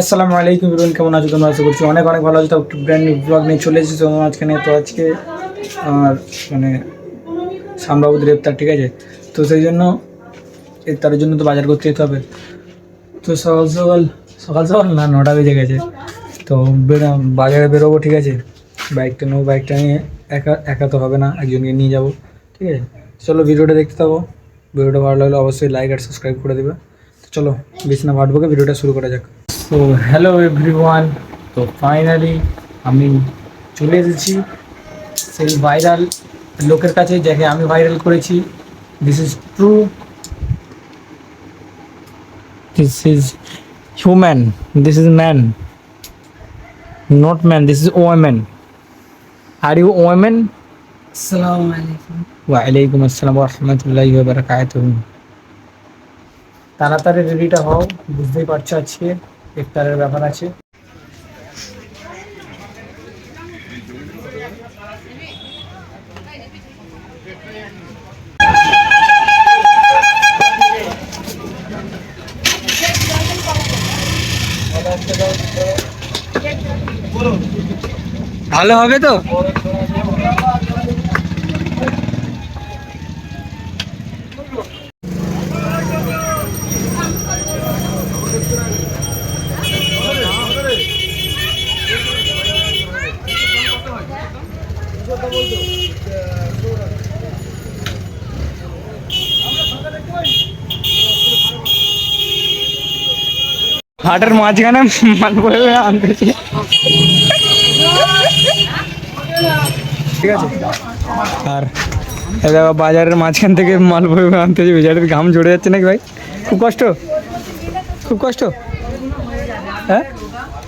আসসালামু আলাইকুম ইরুন কেমন আছো তোমরা? আশা করছি অনেক অনেক ভালো আছো। তো ব্র্যান্ড নিউ ব্লগ নিয়ে চলে এসেছি। তোমার মাঝখানে তো আজকে আমার মানে শ্যামবাবুদের ইফতার ঠিক আছে? তো সেই জন্য ইফতারের জন্য তো বাজার করতে যেতে হবে। তো সকাল সকাল সকাল সকাল না, নটা বেজে গেছে। তো বেরো বাজারে বেরোবো, ঠিক আছে? বাইকটা নেব, বাইকটা নিয়ে একা একা তো হবে না, একজনকে নিয়ে যাব, ঠিক আছে? চলো ভিডিওটা দেখতে থাকো। ভিডিওটা ভালো লাগলে অবশ্যই লাইক আর সাবস্ক্রাইব করে দেবে। তো চলো, বেশি না ভাটবোকে ভিডিওটা শুরু করা যাক। তো হ্যালো এভরিওয়ান তো ফাইনালি আমি চলে এসেছি সেই ভাইরাল লোকের কাছে যাকে আমি ভাইরাল করেছি। This is true this is human this is man not man this is women are you women আসসালামু আলাইকুম ওয়ালাইকুম আসসালাম রহমতুল্লাহ বারকাত তাড়াতাড়ি রেডিটা হও বুঝতেই পারছ আজকে। ইফতারের ব্যাপার আছে। ভালো হবে তো? হাটের মাঝখানে মাল বয়ে বয়ে আনতেছি। ঠিক আছে? আর দেখো বাজারের মাঝখান থেকে মাল বয়ে আনতেছি। বেচারের ঘাম ঝরে যাচ্ছে নাকি ভাই? খুব কষ্ট? খুব কষ্ট? হ্যাঁ?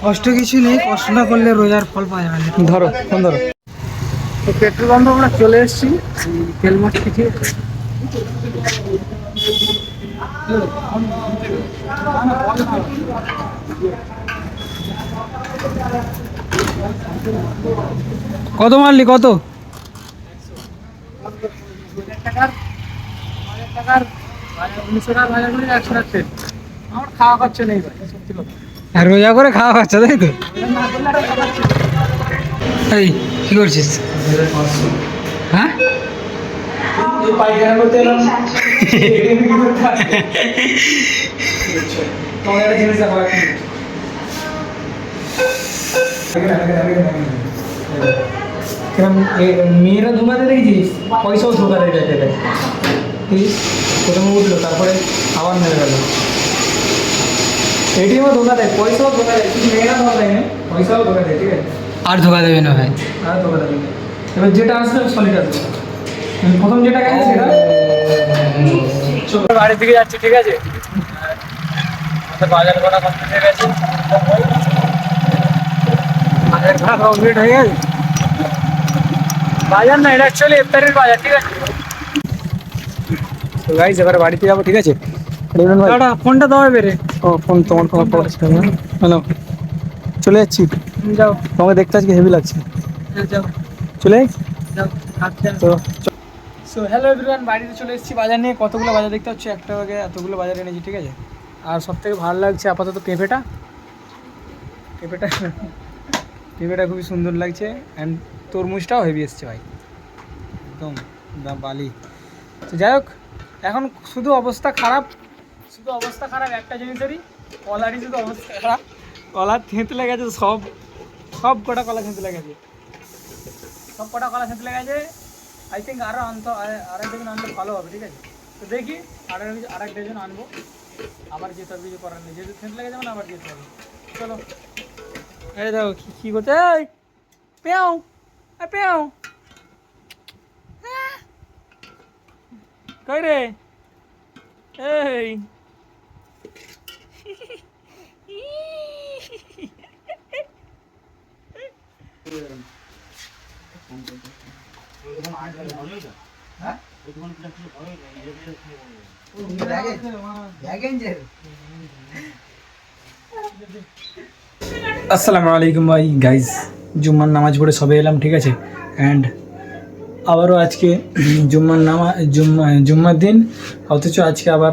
কষ্ট কিছু নেই কষ্ট না করলে রোজার ফল পাওয়া যাবে না। ধরো ফোন ধরো। তো পেট্রোল পাম্প আমরা চলে এসেছি। তেল মাছ থেকে কত মারলি? কত? রোজা করে খাওয়া খাচ্ছে তাই তো? এই কি করছিস? হ্যাঁ? মেয়েরা ধোকাতে দেখেছিস? পয়সাও ধোকা দেয় দেখে দেয় প্রথমে উঠল তারপরে আবার নেমে গেল এটিএমও ধোকা দেয় পয়সাও ধোকা দেয়। শুধু মেয়েরা ধোকা দেয় না পয়সাও ধোকা দেয় ঠিক আছে? আর ধোকা দেবে না ভাই। আর ধোকা দেবে না। এবার যেটা আসবে সলিড আসবে প্রথম যেটা গেছে সেটা? চলো। বাড়ি থেকে যাচ্ছি ঠিক আছে? আমাদের বাজার করা কমপ্লিট হয়ে গেছে বাজার করা কমপ্লিট হয়ে গেছে। বাজার না এটা অ্যাকচুয়ালি ইফতারের বাজার ঠিক আছে? তো গাইজ এবার বাড়িতে যাব ঠিক আছে? দাদা ফোনটা দাও বেরে ও ফোন তোমার ফোন হ্যালো চলে যাচ্ছি। যাও। তোমাকে দেখতে আজকে হেভি লাগছে। হ্যাঁ, যাও। চলে? যাও আচ্ছা। তো সো হ্যালো এভরিওয়ান বাড়িতে চলে এসেছি। বাজার নিয়ে কতগুলো বাজার দেখতে হচ্ছে একটা আগে এতগুলো বাজার এনেছি ঠিক আছে? আর সব থেকে ভালো লাগছে আপাতত পেঁপেটা পেঁপেটা পেঁপেটা খুবই সুন্দর লাগছে অ্যান্ড তরমুজটাও হেভি এসছে ভাই। একদম দা বালি। তো যাই হোক, এখন শুধু অবস্থা খারাপ, শুধু অবস্থা খারাপ একটা জিনিসেরই, কলারই শুধু অবস্থা খারাপ। কলার থেঁতলে গেছে সব সব কটা কলা থেঁতলে গেছে। সব কটা কলা থেঁতলে গেছে। আই থিঙ্ক আরও আনতে, আর এক ডজন আনলে ভালো হবে, ঠিক আছে? তো দেখি আর আর এক ডজন আনব। আবার যেতে হবে কিছু করার নেই। যেহেতু থেঁতলে গেছে মানে আবার যেতে হবে। চলো। এই দেখো কি কী করতে এই! পেঁয়াও! কই রে? এই! আসসালামু আলাইকুম ভাই গাইজ জুম্মার নামাজ পড়ে সবে এলাম, ঠিক আছে? অ্যান্ড আবারও আজকে জুম্মার নামা, জুম্মা, জুম্মার দিন, অথচ আজকে আবার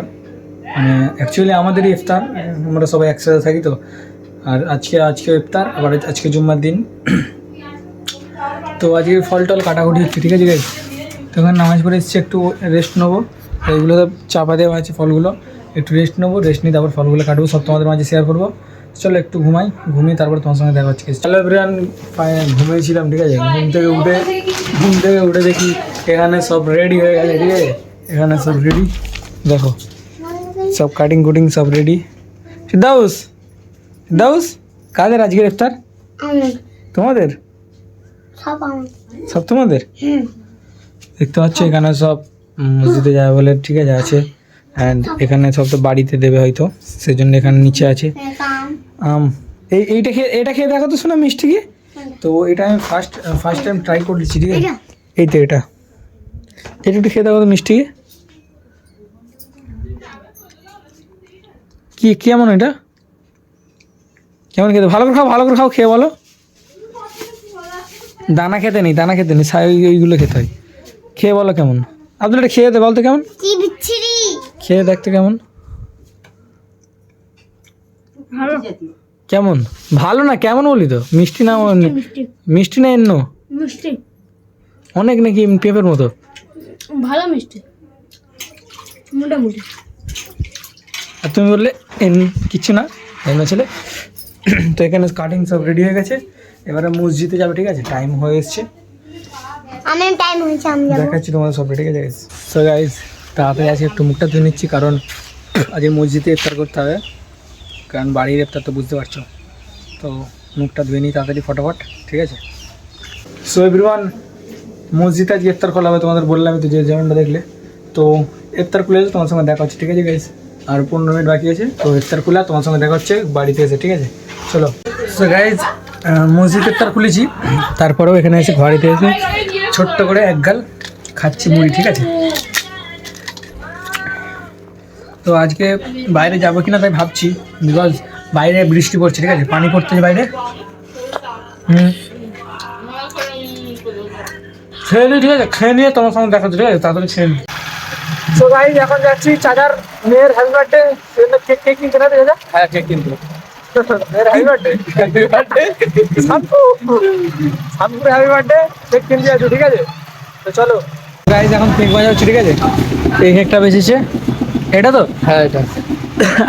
মানে অ্যাকচুয়ালি আমাদেরই ইফতার, আমরা সবাই একসাথে থাকি তো। আর আজকে আজকে ইফতার, আবার আজকে জুম্মার দিন। তো আজকে ফল টল কাটাকুটি হচ্ছে, ঠিক আছে গাইজ তো এখানে নামাজ পড়ে এসেছি একটু রেস্ট নেব। এইগুলো তো চাপা দেওয়া আছে ফলগুলো। একটু রেস্ট নেব রেস্ট নিয়ে তারপর ফলগুলো কাটবো সব তোমাদের মাঝে শেয়ার করব। চলো একটু ঘুমাই ঘুমিয়ে তারপর তোমার সঙ্গে দেখা হচ্ছে। চলো এবার ঘুমিয়েছিলাম ঠিক আছে? ঘুম থেকে উঠে ঘুম থেকে উঠে দেখি এখানে সব রেডি হয়ে গেছে ঠিক আছে? এখানে সব রেডি দেখো সব কাটিং কুটিং সব রেডি সিদ্ধাউস সিদ্ধাউস কাদের আজকের ইফতার? তোমাদের? সব তোমাদের? দেখতে পাচ্ছ, এখানে সব মসজিদে যাবে বলে ঠিক আছে আছে। অ্যান্ড এখানে সব তো বাড়িতে দেবে হয়তো, সেজন্য এখানে নিচে আছে। আম, এই, এইটা খেয়ে, এটা খেয়ে দেখো তো শোনা মিষ্টি কি। তো এটা আমি ফার্স্ট ফার্স্ট টাইম ট্রাই করেছি ঠিক আছে? এই তো এটা। এটা একটু খেয়ে দেখো তো মিষ্টি কি, কেমন এটা? কেমন খেতে? ভালো করে খাও, ভালো করে খাও, খেয়ে বলো। দানা খেতে নেই, দানা খেতে নেই, সাই, ওই- ওইগুলো খেতে হয়। খেয়ে বলো কেমন? আব্দুল এটা খেয়ে দে বলতো কেমন? কি বিচ্ছিরি? খেয়ে দেখতে কেমন? কেমন? ভালো না কেমন বলি তো? মিষ্টি না মিষ্টি মিষ্টি। না এন্ন? মিষ্টি। অনেক নাকি পেঁপের মতো। ভালো মিষ্টি। মোটামুটি। আর তুমি বললে এন কিছু না এন্ন ছেলে। তো এখানে কাটিং সব রেডি হয়ে গেছে। এবারে মসজিদে যাবে ঠিক আছে? টাইম হয়ে এসছে। আমি টাইম হয়েছে, আমি যাব। দেখাচ্ছি তোমাদের সব রেডি গেছে সো গাইজ তাড়াতাড়ি আজকে একটু মুখটা ধুয়ে নিচ্ছি, কারণ আজকে মসজিদে ইফতার করতে হবে। কারণ বাড়ির ইফতার তো বুঝতে পারছ। তো মুখটা ধুয়ে নিই তাড়াতাড়ি ফটাফট, ঠিক আছে? সো এভরিওয়ান মসজিদে আজকে ইফতার খোলা হবে, তোমাদের বললাম তো যে যেমনটা দেখলে। তো ইফতার খুলে তোমার সঙ্গে দেখা হচ্ছে, ঠিক আছে গাইজ আর পনেরো মিনিট বাকি আছে, তো ইফতার খুলে তোমার সঙ্গে দেখা হচ্ছে বাড়িতে এসে, ঠিক আছে? চলো। সো গাইজ মসজিদ ইফতার খুলেছি, তারপরেও এখানে এসে বাড়িতে এসে ছোট্ট করে এক গাল খাচ্ছি মুড়ি ঠিক আছে? তো আজকে বাইরে যাব কিনা তাই ভাবছি বিকজ বাইরে বৃষ্টি পড়ছে ঠিক আছে? পানি পড়তেছে বাইরে। হুম। খেয়ে নিই ঠিক আছে? খেয়ে নিয়ে তোমার সঙ্গে দেখা ঠিক আছে? তাড়াতাড়ি খেয়ে নিই তো ভাই এখন যাচ্ছি চাচার মেয়ের হ্যাপি বার্থডে কেক কেক কিনতে না দাদা হ্যাঁ কেক কিনতে। Happy birthday happy birthday Shampur শামপুরে happy birthday cake কিনতে যাচ্ছি ঠিক আছে? তো চলো। গাইজ এখন কেক ঠিক আছে? এই কেকটা বেঁচেছে। এটা তো? হ্যাঁ এটা।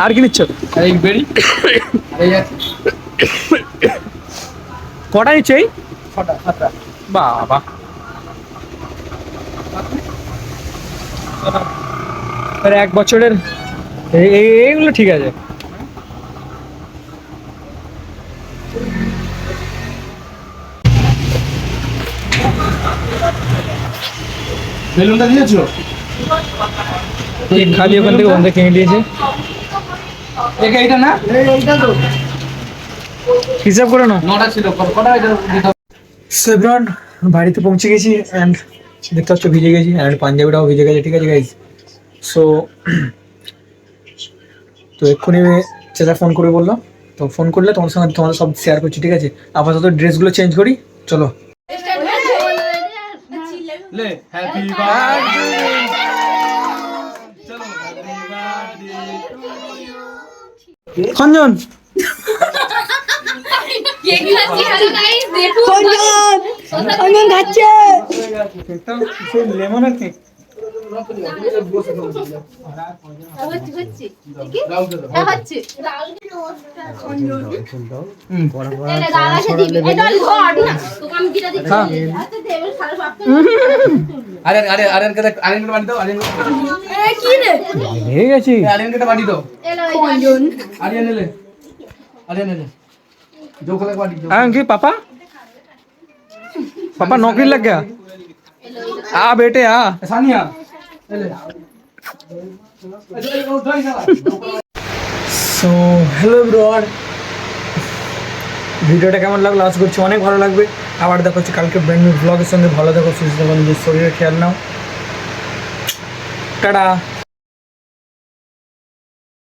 আর কি নিচ্ছ? এই বেরি। কটা নিচ্ছ এই? বাবা। এক বছরের এই- এই- এইগুলো ঠিক আছে। বেলুনটা দিয়েছ? খালি ওখান থেকে ওখান থেকে কিনে দিয়েছে। দেখে এইটা না? এইটা তো। হিসাব করে না নটা ছিল কটা এটা সেভরন বাড়িতে পৌঁছে গেছি অ্যান্ড দেখতে পাচ্ছ ভিজে গেছি অ্যান্ড পাঞ্জাবিটাও ভিজে গেছে ঠিক আছে গাইজ সো তো এক্ষুনি চেতা ফোন করে বলল তো ফোন করলে তোমার সঙ্গে তোমাদের সব শেয়ার করছি ঠিক আছে? আপাতত ড্রেসগুলো চেঞ্জ করি চলো। ले हैप्पी बर्थडे चलो हैप्पी बर्थडे खंजन ये 같이 하자 गाइस देखो खंजन खंजन 같이 तो लेमन रखते আরে আরে কে আরে কে বাড়ি দাও আরে হয়ে গেছি আরে কে বাড়ি দাও আরে নেলে আরে নেলে जो खले बाड़ी दो हाँ की पापा पापा नौकरी लग गया आ बेटे आ सानिया ले সো হ্যালো ব্রড ভিডিওটা কেমন লাগল? আশা করছি অনেক ভালো লাগবে। আবার দেখো হচ্ছে কালকে ব্র্যান্ড নিউ ব্লগের সঙ্গে। ভালো দেখো সুস্থ নিজের শরীরের খেয়াল নাও। টাটা!